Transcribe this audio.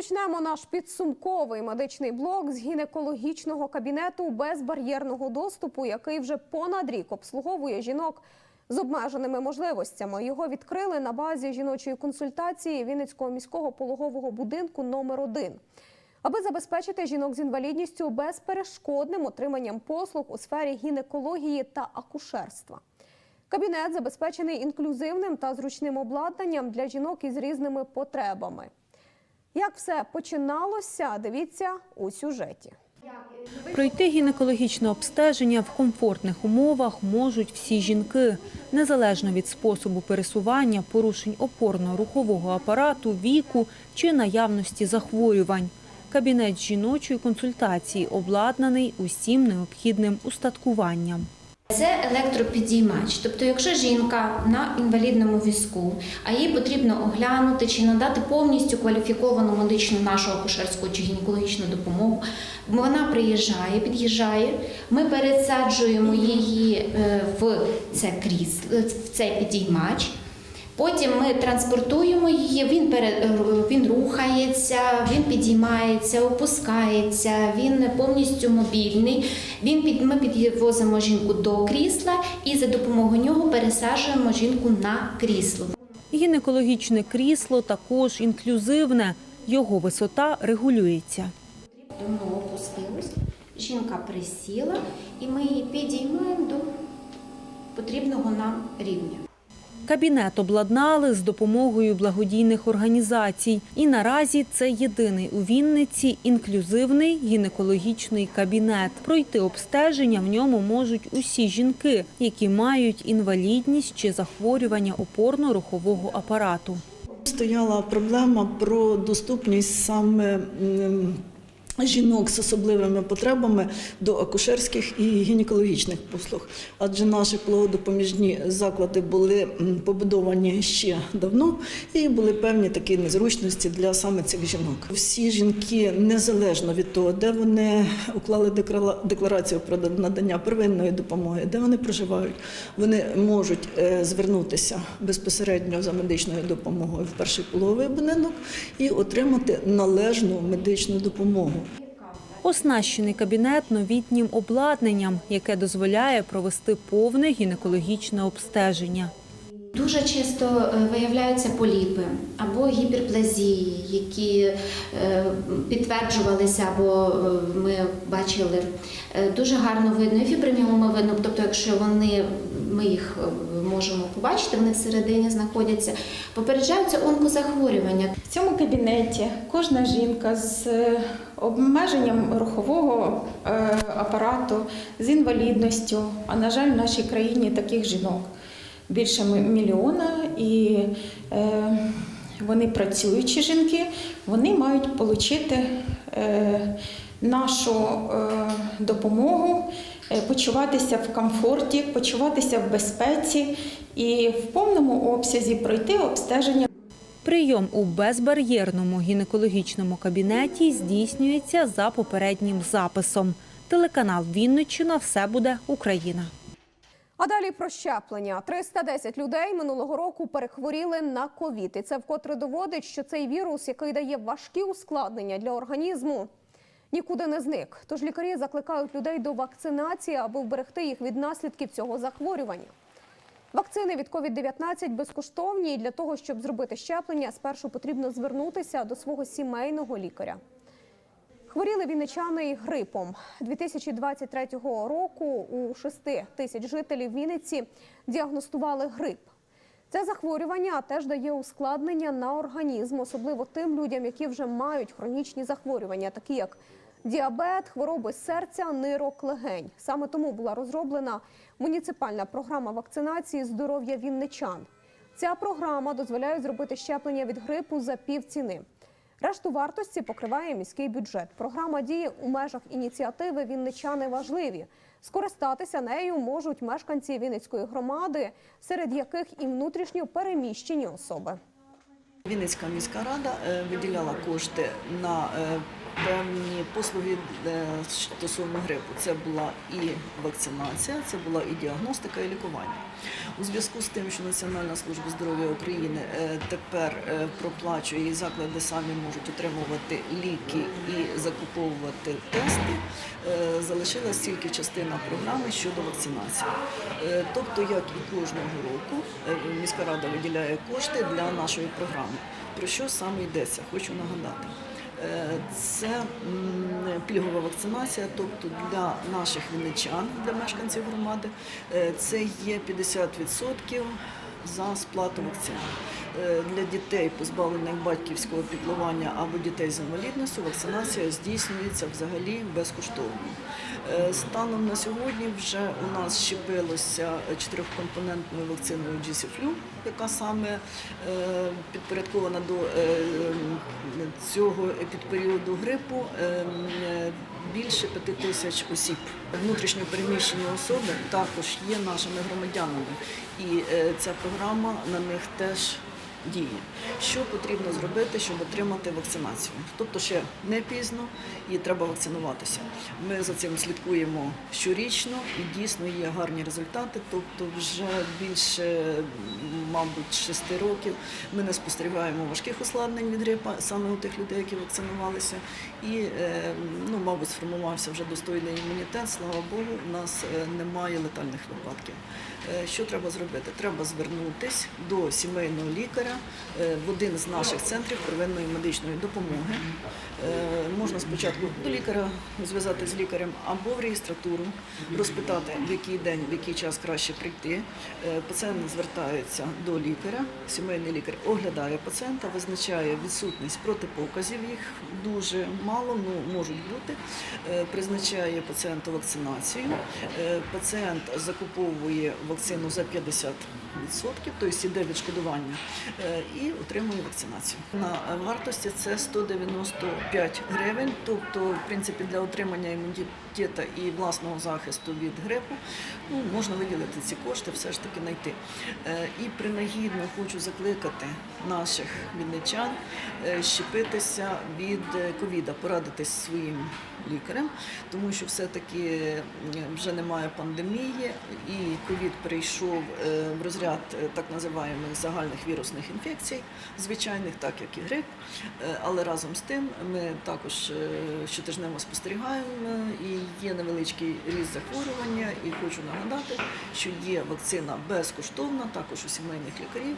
Розпочнемо наш підсумковий медичний блок з гінекологічного кабінету безбар'єрного доступу, який вже понад рік обслуговує жінок з обмеженими можливостями. Його відкрили на базі жіночої консультації Вінницького міського пологового будинку номер 1 аби забезпечити жінок з інвалідністю безперешкодним отриманням послуг у сфері гінекології та акушерства. Кабінет забезпечений інклюзивним та зручним обладнанням для жінок із різними потребами. Як все починалося, дивіться у сюжеті. Пройти гінекологічне обстеження в комфортних умовах можуть всі жінки, незалежно від способу пересування, порушень опорно-рухового апарату, віку чи наявності захворювань. Кабінет жіночої консультації обладнаний усім необхідним устаткуванням. Це електропідіймач. Тобто, якщо жінка на інвалідному візку, а їй потрібно оглянути чи надати повністю кваліфіковану медичну нашу акушерську чи гінекологічну допомогу, вона приїжджає, під'їжджає, ми пересаджуємо її е, в це крісло, в цей підіймач. Потім ми транспортуємо її, він, пере, він рухається, він підіймається, опускається, він повністю мобільний. Він під, ми підвозимо жінку до крісла і за допомогою нього пересаджуємо жінку на крісло. Гінекологічне крісло також інклюзивне. Його висота регулюється. Воно опустилось, жінка присіла, і ми її підіймаємо до потрібного нам рівня. Кабінет обладнали з допомогою благодійних організацій. І наразі це єдиний у Вінниці інклюзивний гінекологічний кабінет. Пройти обстеження в ньому можуть усі жінки, які мають інвалідність чи захворювання опорно-рухового апарату. Стояла проблема про доступність саме жінок з особливими потребами до акушерських і гінекологічних послуг, адже наші пологодопоміжні заклади були побудовані ще давно і були певні такі незручності для саме цих жінок. Всі жінки, незалежно від того, де вони уклали деклара- декларацію про надання первинної допомоги, де вони проживають, вони можуть е, звернутися безпосередньо за медичною допомогою в перший пологовий будинок і отримати належну медичну допомогу. Оснащений кабінет новітнім обладнанням, яке дозволяє провести повне гінекологічне обстеження. Дуже часто е, виявляються поліпи або гіперплазії, які е, підтверджувалися, або е, ми бачили дуже гарно видно і фіброміоми видно. Тобто, якщо вони ми їх можемо побачити, вони всередині знаходяться, попереджаються онкозахворювання. В цьому кабінеті кожна жінка з обмеженням рухового е, апарату, з інвалідністю, а на жаль, в нашій країні таких жінок більше мільйона, і е, вони працюючі жінки, вони мають отримати е, нашу допомогу, почуватися в комфорті, почуватися в безпеці і в повному обсязі пройти обстеження Прийом у безбар'єрному гінекологічному кабінеті здійснюється за попереднім записом. Телеканал Вінниччина все буде Україна. А далі про щеплення. 310 людей минулого року перехворіли на ковід. І це вкотре доводить, що цей вірус, який дає важкі ускладнення для організму, нікуди не зник. Тож лікарі закликають людей до вакцинації, аби вберегти їх від наслідків цього захворювання. Вакцини від COVID-19 безкоштовні. І для того, щоб зробити щеплення, спершу потрібно звернутися до свого сімейного лікаря. Хворіли вінничани й грипом. 2023 року у 6 тисяч жителів Вінниці діагностували грип. Це захворювання теж дає ускладнення на організм, особливо тим людям, які вже мають хронічні захворювання, такі як діабет, хвороби серця, нирок, легень. Саме тому була розроблена муніципальна програма вакцинації здоров'я вінничан. Ця програма дозволяє зробити щеплення від грипу за півціни. Решту вартості покриває міський бюджет. Програма діє у межах ініціативи Вінничани важливі. Скористатися нею можуть мешканці Вінницької громади, серед яких і внутрішньо переміщені особи. Вінницька міська рада е, виділяла кошти на певні послуги е, стосовно грипу. Це була і вакцинація, це була і діагностика, і лікування. У зв'язку з тим, що Національна служба здоров'я України е, тепер е, проплачує і заклади самі можуть отримувати ліки і закуповувати тести, залишилась тільки частина програми щодо вакцинації. Тобто, як і кожного року, міська рада виділяє кошти для нашої програми. Про що саме йдеться? Хочу нагадати. Е, Це пільгова вакцинація, тобто для наших вінничан, для мешканців громади, е, це є 50% за сплату вакцин. Е, Для дітей, позбавлених батьківського піклування або дітей з інвалідністю, вакцинація здійснюється взагалі безкоштовно. Е, Станом на сьогодні вже у нас щепилося чотирьохкомпонентною вакциною GC-Flu, яка саме е, підпорядкована до е, цього підперіоду грипу. Більше п'яти тисяч осіб. Внутрішньо переміщені особи також є нашими громадянами, і е, ця програма на них теж діє. Що потрібно зробити, щоб отримати вакцинацію? Тобто ще не пізно і треба вакцинуватися. Ми за цим слідкуємо щорічно і дійсно є гарні результати. Тобто, вже більше, мабуть, шести років ми не спостерігаємо важких ускладнень від грипа саме у тих людей, які вакцинувалися. І, е, ну, мабуть, сформувався вже достойний імунітет. Слава Богу, у нас е, немає летальних випадків. Е, Що треба зробити? Треба звернутися до сімейного лікаря е, в один з наших центрів первинної медичної допомоги. Е, Можна спочатку до лікаря зв'язати з лікарем або в реєстратуру, розпитати, в який день, в який час краще прийти. Е, Пацієнт звертається до лікаря, сімейний лікар оглядає пацієнта, визначає відсутність протипоказів, їх дуже мало, ну можуть бути. Призначає пацієнту вакцинацію. Пацієнт закуповує вакцину за 50%, тобто йде відшкодування і отримує вакцинацію. На е, вартості це 195 гривень, тобто, в принципі, для отримання імунітету і власного захисту від грипу ну, можна виділити ці кошти, все ж таки знайти. Е, І принагідно хочу закликати наших вінничан е, щепитися від е, ковіда, порадитись своїм лікарем, тому що все-таки е, вже немає пандемії, і ковід перейшов е, в розряд е, так називаємих загальних вірусних інфекцій, звичайних, так як і грип. Е, Але разом з тим ми також е, щотижнево спостерігаємо е, і є невеличкий ріст захворювання. І хочу нагадати, що є вакцина безкоштовна також у сімейних лікарів.